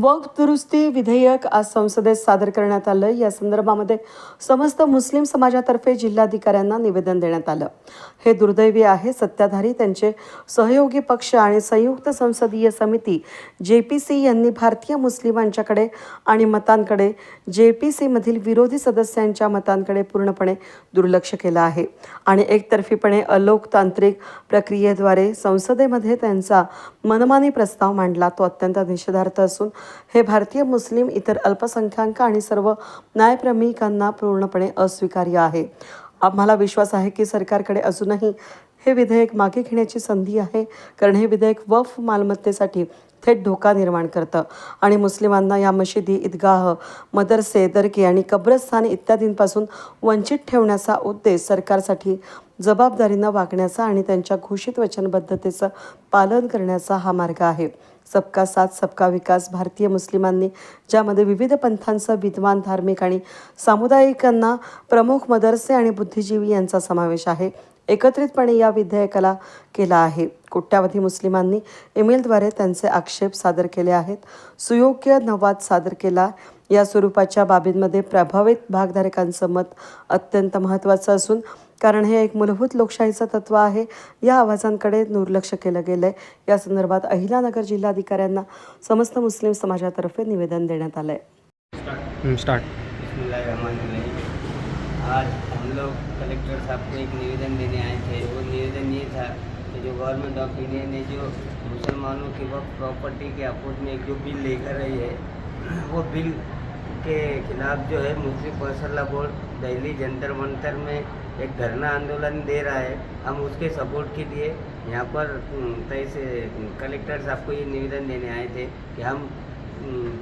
दुरुस्ती विधेयक आज संसदेत सादर करण्यात आलं या संदर्भामध्ये समस्त मुस्लिम समाजातर्फे जिल्हाधिकाऱ्यांना निवेदन देण्यात आलं. हे दुर्दैवी आहे. सत्ताधारी त्यांचे सहयोगी पक्ष आणि संयुक्त संसदीय समिती जे पी सी यांनी भारतीय मुस्लिमांच्याकडे आणि मतांकडे जे पी सीमधील विरोधी सदस्यांच्या मतांकडे पूर्णपणे दुर्लक्ष केलं आहे. आणि एकतर्फीपणे अलोकतांत्रिक प्रक्रियेद्वारे संसदेमध्ये त्यांचा मनमानी प्रस्ताव मांडला. तो अत्यंत निषेधार्थ असून हे भारतीय मुस्लिम इतर अल्पसंख्याक आणि सर्व न्यायप्रेमिकांना पूर्णपणे अस्वीकार्य आहे. आम्हाला विश्वास आहे की सरकारकडे अजूनही हे विधेयक मागे घेण्याची संधी आहे कारण हे विधेयक वफ मालमत्तेसाठी थेट धोका निर्माण करतं. आणि मुस्लिमांना या मशिदी ईदगाह मदरसे दर्गे आणि कब्रस्थान इत्यादींपासून वंचित ठेवण्याचा उद्देश सरकारसाठी जबाबदारीनं वागण्याचा आणि त्यांच्या घोषित वचनबद्धतेचं पालन करण्याचा हा मार्ग आहे. सबका साथ सबका विकास भारतीय मुस्लिमांनी ज्यामध्ये विविध पंथांचं विद्वान धार्मिक आणि सामुदायिकांना प्रमुख मदरसे आणि बुद्धिजीवी यांचा समावेश आहे एकत्रितपणे या विधेयकाला केला आहे. कोट्यावधी मुस्लिमांनी ईमेलद्वारे त्यांचे आक्षेप सादर केले आहेत. सुयोग्य नवाद सादर केला. या स्वरूपाच्या बाबींमध्ये प्रभावित भागधारकांचं मत अत्यंत महत्त्वाचं असून कारण हे एक मूलभूत लोकशाहीचं तत्त्व आहे. या आवाजांकडे दुर्लक्ष केलं गेलं आहे या संदर्भात अहिलानगर जिल्हाधिकाऱ्यांना समस्त मुस्लिम समाजातर्फे निवेदन देण्यात आलं आहे। आज हम लोग कलेक्टर साहब को एक निवेदन देने आए थे। वो निवेदन ये था कि जो गवर्नमेंट ऑफ़ इंडिया ने जो मुसलमानों की वक्त प्रॉपर्टी के अपोज में जो बिल लेकर रही है वो बिल के खिलाफ जो है Muslim personal board Delhi Jantar Mantar में एक धरना आंदोलन दे रहा है। हम उसके सपोर्ट के लिए यहाँ पर हम्म, तय से कलेक्टर साहब को ये निवेदन देने आए थे कि हम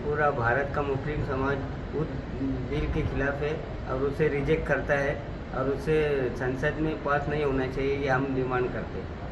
पूरा भारत का मुस्लिम समाज उस बिल के खिलाफ है और उसे रिजेक्ट करता है। और उसे संसद में पास नहीं होना चाहिए ये हम डिमांड करते हैं।